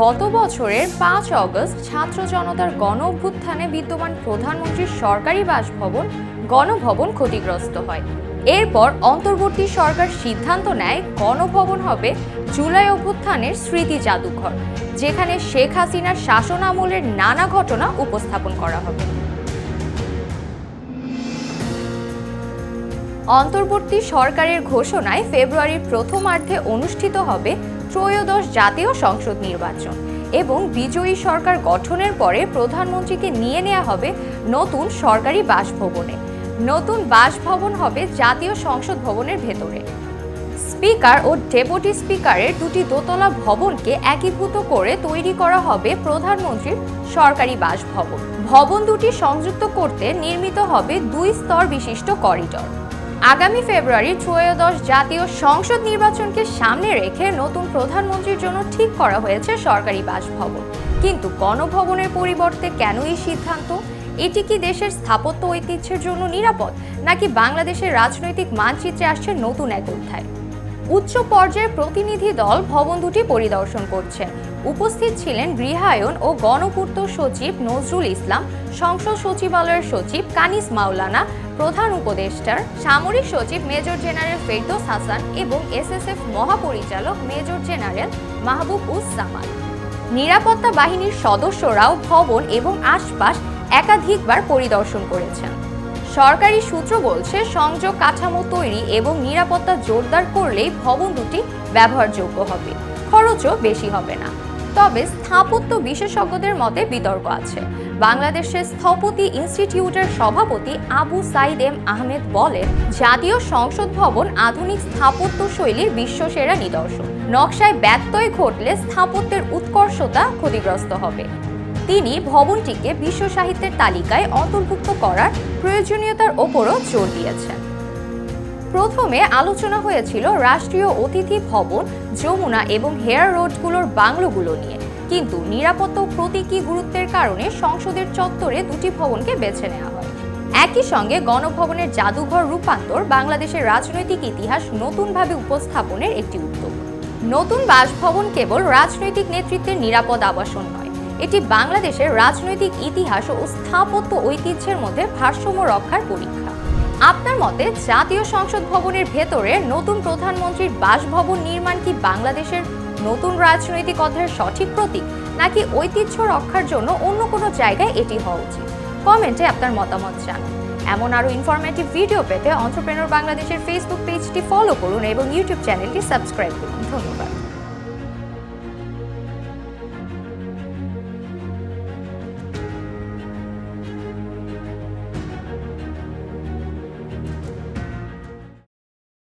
গত বছরের পাঁচ অগস্ট ছাত্র জনতার গণ অভ্যুত্থানে বিদ্যমান প্রধানমন্ত্রীর সরকারি বাসভবন, গণভবন ক্ষতিগ্রস্ত হয়। এরপর অন্তর্বর্তী সরকার সিদ্ধান্ত নেয় গণভবন হবে জুলাই অভ্যুত্থানের স্মৃতি জাদুঘর, যেখানে শেখ হাসিনার শাসন আমলের নানা ঘটনা উপস্থাপন করা হবে। অন্তর্বর্তী সরকারের ঘোষণায় ফেব্রুয়ারির প্রথমার্ধে অনুষ্ঠিত হবে ত্রয়োদশ জাতীয় সংসদ নির্বাচন এবং বিজয়ী সরকার গঠনের পরে প্রধানমন্ত্রীকে নিয়ে নেওয়া হবে নতুন সরকারি বাসভবনে। নতুন বাসভবন হবে জাতীয় সংসদ ভবনের ভেতরে। স্পিকার ও ডেপুটি স্পিকারের দুটি দোতলা ভবনকে একীভূত করে তৈরি করা হবে প্রধানমন্ত্রীর সরকারি বাসভবন। ভবন দুটি সংযুক্ত করতে নির্মিত হবে দুই স্তর বিশিষ্ট করিডর। আগামী ফেব্রুয়ারি ত্রয়োদশ জাতীয় সংসদ নির্বাচনকে সামনে রেখে নতুন প্রধানমন্ত্রীর জন্য ঠিক করা হয়েছে সরকারি বাসভবন। কিন্তু গণভবনের পরিবর্তে কেন এই সিদ্ধান্ত? এটি কি দেশের স্থাপত্য ঐতিহ্যের জন্য নিরাপদ, নাকি বাংলাদেশের রাজনৈতিক মানচিত্রে আসছে নতুন এক অধ্যায়? উচ্চ পর্যায়ের প্রতিনিধি দল ভবন দুটি পরিদর্শন করছেন উপস্থিত ছিলেন গৃহায়ন ও গণপূর্ত সচিব নজরুল ইসলাম, সংসদ সচিবালয়ের সচিব কানিস মাওলানা প্রধান উপদেষ্টার সামরিক সচিব মেজর জেনারেল ফেরদৌস হাসান এবং এসএসএফ মহাপরিচালক মেজর জেনারেল মাহবুব উস জামান নিরাপত্তা বাহিনীর সদস্যরাও ভবন এবং আশপাশ একাধিকবার পরিদর্শন করেছেন। সরকারি সূত্র বলছে, সংযোগ কাঠামো তৈরি এবং নিরাপত্তা জোরদার করলেই ভবন দুটি ব্যবহারযোগ্য হবে। খরচও বেশি হবে না। তবে স্থাপত্য বিশেষজ্ঞদের মতে বিতর্ক আছে। বাংলাদেশের স্থপতি ইনস্টিটিউটের সভাপতি আবু সাইদ এম আহমেদ বলেন, জাতীয় সংসদ ভবন আধুনিক স্থাপত্য শৈলীর বিশ্বসেরা নিদর্শন। নকশায় ব্যত্যয় ঘটলে স্থাপত্যের উৎকর্ষতা ক্ষতিগ্রস্ত হবে। তিনি ভবনটিকে বিশ্ব সাহিত্যের তালিকায় অন্তর্ভুক্ত করার প্রয়োজনীয়তার ওপরও জোর দিয়েছেন। প্রথমে আলোচনা হয়েছিল রাষ্ট্রীয় অতিথি ভবন, যমুনা এবং হেয়ার রোডগুলোর বাংলোগুলো নিয়ে। কিন্তু নিরাপত্তা প্রতীকী গুরুত্বের কারণে সংসদের চত্বরে দুটি ভবনকে বেছে নেওয়া হয়। একই সঙ্গে গণভবনের জাদুঘর রূপান্তর বাংলাদেশের রাজনৈতিক ইতিহাস নতুনভাবে উপস্থাপনের একটি উদ্যোগ। নতুন বাসভবন কেবল রাজনৈতিক নেতৃত্বের নিরাপদ আবাসন নয়, এটি বাংলাদেশের রাজনৈতিক ইতিহাস ও স্থাপত্য ঐতিহ্যের মধ্যে ভারসাম্য রক্ষার পরীক্ষা। আপনার মতে জাতীয় সংসদ ভবনের ভেতরে নতুন প্রধানমন্ত্রীর বাসভবন নির্মাণ কি বাংলাদেশের নতুন রাজনৈতিক অধ্যায়ের সঠিক প্রতীক, নাকি ঐতিহ্য রক্ষার জন্য অন্য কোনো জায়গায় এটি হওয়া উচিত? কমেন্টে আপনার মতামত জানান। এমন আরও ইনফরমেটিভ ভিডিও পেতে অন্টারপ্রেনর বাংলাদেশের ফেসবুক পেজটি ফলো করুন এবং ইউটিউব চ্যানেলটি সাবস্ক্রাইব করুন। ধন্যবাদ।